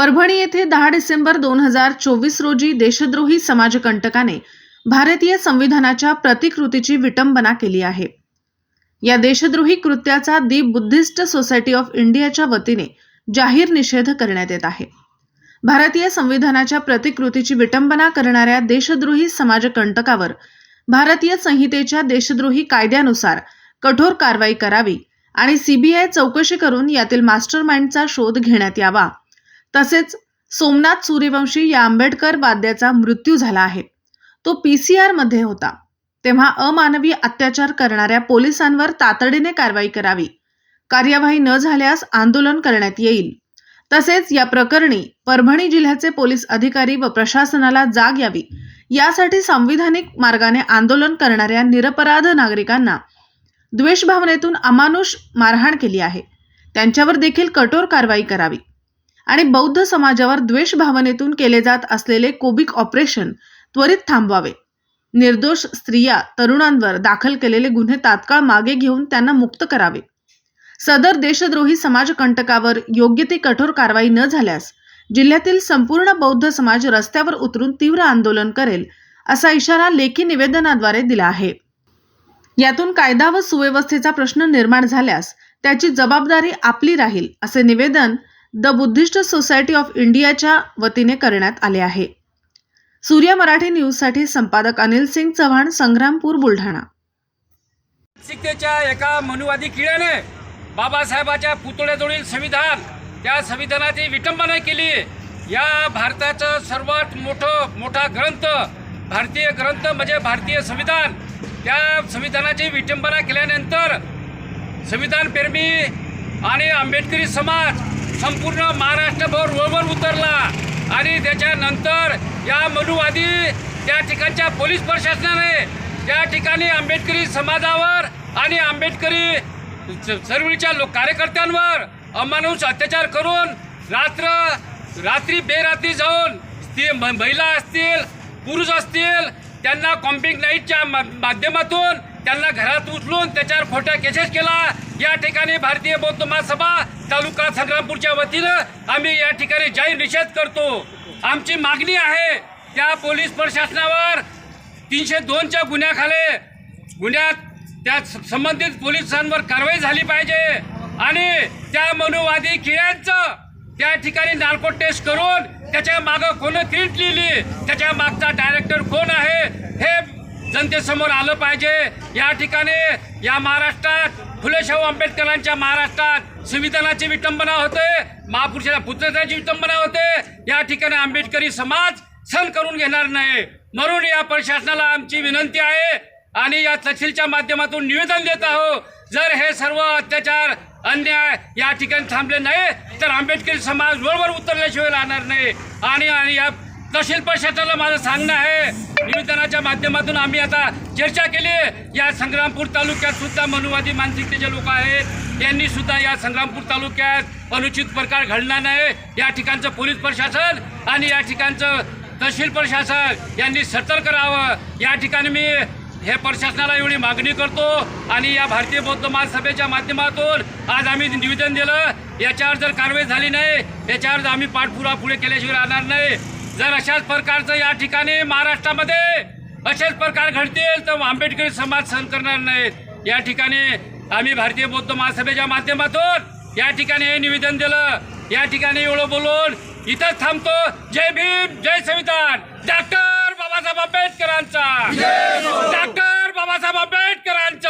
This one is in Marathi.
परभणी येथे दहा डिसेंबर दोन हजार चोवीस रोजी देशद्रोही समाजकंटकाने भारतीय संविधानाच्या प्रतिकृतीची विटंबना केली आहे. या देशद्रोही कृत्याचा दी बुद्धिस्ट सोसायटी ऑफ इंडियाच्या वतीने जाहीर निषेध करण्यात येत आहे. भारतीय संविधानाच्या प्रतिकृतीची विटंबना करणाऱ्या देशद्रोही समाजकंटकावर भारतीय संहितेच्या देशद्रोही कायद्यानुसार कठोर कारवाई करावी आणि सीबीआय चौकशी करून यातील मास्टर माइंडचा शोध घेण्यात यावा. तसेच सोमनाथ सूर्यवंशी या आंबेडकर वाद्याचा मृत्यू झाला आहे. तो पी सी आरमध्ये होता. तेव्हा अमानवी अत्याचार करणाऱ्या पोलिसांवर तातडीने कारवाई करावी. कार्यवाही न झाल्यास आंदोलन करण्यात येईल. तसेच या प्रकरणी परभणी जिल्ह्याचे पोलीस अधिकारी व प्रशासनाला जाग यावी. यासाठी संविधानिक मार्गाने आंदोलन करणाऱ्या निरपराध नागरिकांना द्वेषभावनेतून अमानुष मारहाण केली आहे. त्यांच्यावर देखील कठोर कारवाई करावी. आणि बौद्ध समाजावर द्वेष भावनेतून केले जात असलेले कोबिक ऑपरेशन त्वरित थांबवावे. निर्दोष स्त्रिया तरुणांवर दाखल केलेले गुन्हे तात्काळ मागे घेऊन त्यांना मुक्त करावे. सदर देशद्रोही समाजकंटकावर योग्य ती कठोर कारवाई न झाल्यास जिल्ह्यातील संपूर्ण बौद्ध समाज रस्त्यावर उतरून तीव्र आंदोलन करेल असा इशारा लेखी निवेदनाद्वारे दिला आहे. यातून कायदा व सुव्यवस्थेचा प्रश्न निर्माण झाल्यास त्याची जबाबदारी आपली राहील असे निवेदन द बुद्धिस्ट सोसायटी ऑफ इंडियाच्या वतीने करण्यात आले आहे. सूर्य मराठी न्यूजसाठी संपादक अनिल सिंग चव्हाण संग्रामपूर बुलढाणा. मानसिकतेच्या एका मनुवादी किड्याने बाबासाहेबाच्या पुतळ्याजवळील संविधान त्या संविधानाची विटंबना केली. या भारताचं सर्वात मोठं मोठा ग्रंथ भारतीय ग्रंथ म्हणजे भारतीय संविधान त्या संविधानाची विटंबना केल्यानंतर संविधान प्रेमी आणि आंबेडकरी समाज संपूर्ण महाराष्ट्रभर रोडवर उतरला. आणि त्याच्यानंतर या मनुवादी त्या ठिकाणच्या पोलीस प्रशासनाने त्या ठिकाणी आंबेडकरी समाजावर आणि आंबेडकरी च- चळवळीच्या लोक कार्यकर्त्यांवर अमानुष अत्याचार करून रात्र रात्री बेरात्री जाऊन स्त्री म- महिला असतील पुरुष असतील त्यांना कॉम्पिंग नाईटच्या माध्यमातून त्यांना घरात उचलून त्याच्यावर खोट्या केसेस केला. या ठिकाणी भारतीय बौद्ध महासभा तालुका संग्रामपूरच्या वतीनं आम्ही या ठिकाणी जाहीर निषेध करतो. आमची मागणी आहे त्या पोलीस प्रशासनावर तीनशे दोनच्या गुन्ह्याखाली गुन्ह्यात त्या संबंधित पोलिसांवर कारवाई झाली पाहिजे आणि त्या मनुवादी किड्यांचं त्या ठिकाणी नार्को टेस्ट करून त्याच्या मागं कोण क्रीट लिहिली त्याच्या मागचा डायरेक्टर कोण आहे हे जनतेसमोर आलं पाहिजे. या ठिकाणी या महाराष्ट्रात फुले शाहू आंबेडकरांच्या महाराष्ट्रात संविधानाची विटंबना होते महापुरुषाच्या पुतळ्याची विटंबना होते. या ठिकाणी आंबेडकरी समाज सण करून घेणार नाही. म्हणून या प्रशासनाला आमची विनंती आहे आणि या तहसीलच्या माध्यमातून निवेदन देत आहोत. जर हे सर्व अत्याचार अन्याय या ठिकाणी थांबले नाही तर आंबेडकरी समाज रोडवर उतरल्याशिवाय राहणार नाही. आणि आणि या तहसील प्रशासनाला माझं सांगणं आहे. निवेदनाच्या माध्यमातून आम्ही आता चर्चा केली या संग्रामपूर तालुक्यात सुद्धा मनुवादी मानसिकतेचे लोक आहेत. यांनी सुद्धा या संग्रामपूर तालुक्यात अनुचित प्रकार घडणार नाही. या ठिकाणचं पोलीस प्रशासन आणि या ठिकाणचं तहसील प्रशासन यांनी सतर्क राहावं. या ठिकाणी मी हे प्रशासनाला एवढी मागणी करतो आणि या भारतीय बौद्ध महासभेच्या माध्यमातून आज आम्ही निवेदन दिलं. याच्यावर जर कारवाई झाली नाही याच्यावर आम्ही पाठपुरा पुढे केल्याशिवाय राहणार नाही. जर अशाच प्रकारचं या ठिकाणी महाराष्ट्रामध्ये असेच प्रकार घडतील तर आंबेडकरी समाज सहन करणार नाहीत. या ठिकाणी आम्ही भारतीय बौद्ध महासभेच्या माध्यमातून या ठिकाणी हे निवेदन दिलं. या ठिकाणी एवढं बोलून इथंच थांबतो. जय भीम जय संविधान. डॉक्टर बाबासाहेब आंबेडकरांचा. डॉक्टर बाबासाहेब आंबेडकरांचा.